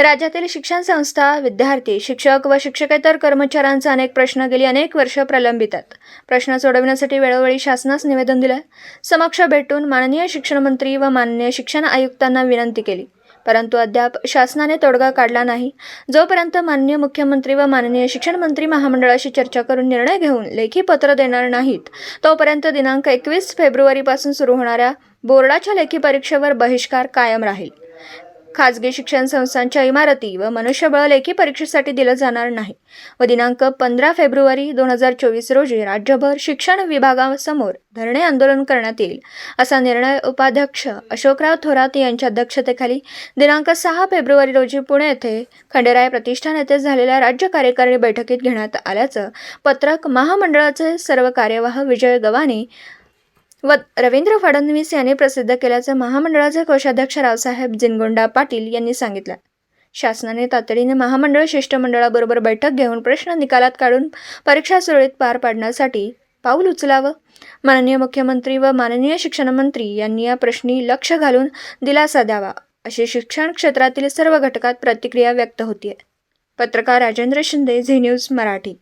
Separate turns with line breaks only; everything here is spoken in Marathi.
राज्यातील शिक्षण संस्था विद्यार्थी शिक्षक व शिक्षकेतर कर्मचाऱ्यांचे अनेक प्रश्न गेली अनेक वर्ष प्रलंबित आहेत. प्रश्न सोडविण्यासाठी वेळोवेळी शासनास निवेदन दिलं समक्ष भेटून माननीय शिक्षण मंत्री व माननीय शिक्षण आयुक्तांना विनंती केली. परंतु अद्याप शासनाने तोडगा काढला नाही. जोपर्यंत माननीय मुख्यमंत्री व माननीय शिक्षण मंत्री महामंडळाशी चर्चा करून निर्णय घेऊन लेखी पत्र देणार नाहीत तोपर्यंत दिनांक एकवीस फेब्रुवारीपासून सुरू होणाऱ्या बोर्डाच्या लेखी परीक्षेवर बहिष्कार कायम राहील. खाजगी शिक्षण संस्थांच्या इमारती व मनुष्यबळ लेखी परीक्षेसाठी दिलं जाणार नाही. व दिनांक पंधरा फेब्रुवारी दोन हजार चोवीस रोजी राज्यभर शिक्षण विभागासमोर धरणे आंदोलन करण्यात येईल असा निर्णय उपाध्यक्ष अशोकराव थोरात यांच्या अध्यक्षतेखाली दिनांक सहा फेब्रुवारी रोजी पुणे येथे खंडेराय प्रतिष्ठान येथे झालेल्या राज्य कार्यकारिणी बैठकीत घेण्यात आल्याचं पत्रक महामंडळाचे सर्व कार्यवाह विजय गव्हाणे व रवींद्र फडणवीस यांनी प्रसिद्ध केल्याचं महामंडळाचे कोषाध्यक्ष रावसाहेब जिनगोंडा पाटील यांनी सांगितलं. शासनाने तातडीने महामंडळ शिष्टमंडळाबरोबर बैठक घेऊन प्रश्न निकालात काढून परीक्षा सुरळीत पार पाडण्यासाठी पाऊल उचलावं. माननीय मुख्यमंत्री व माननीय शिक्षण मंत्री यांनी या प्रश्नी लक्ष घालून दिलासा द्यावा अशी शिक्षण क्षेत्रातील सर्व घटकात प्रतिक्रिया व्यक्त होतीये. पत्रकार राजेंद्र शिंदे झी न्यूज मराठी.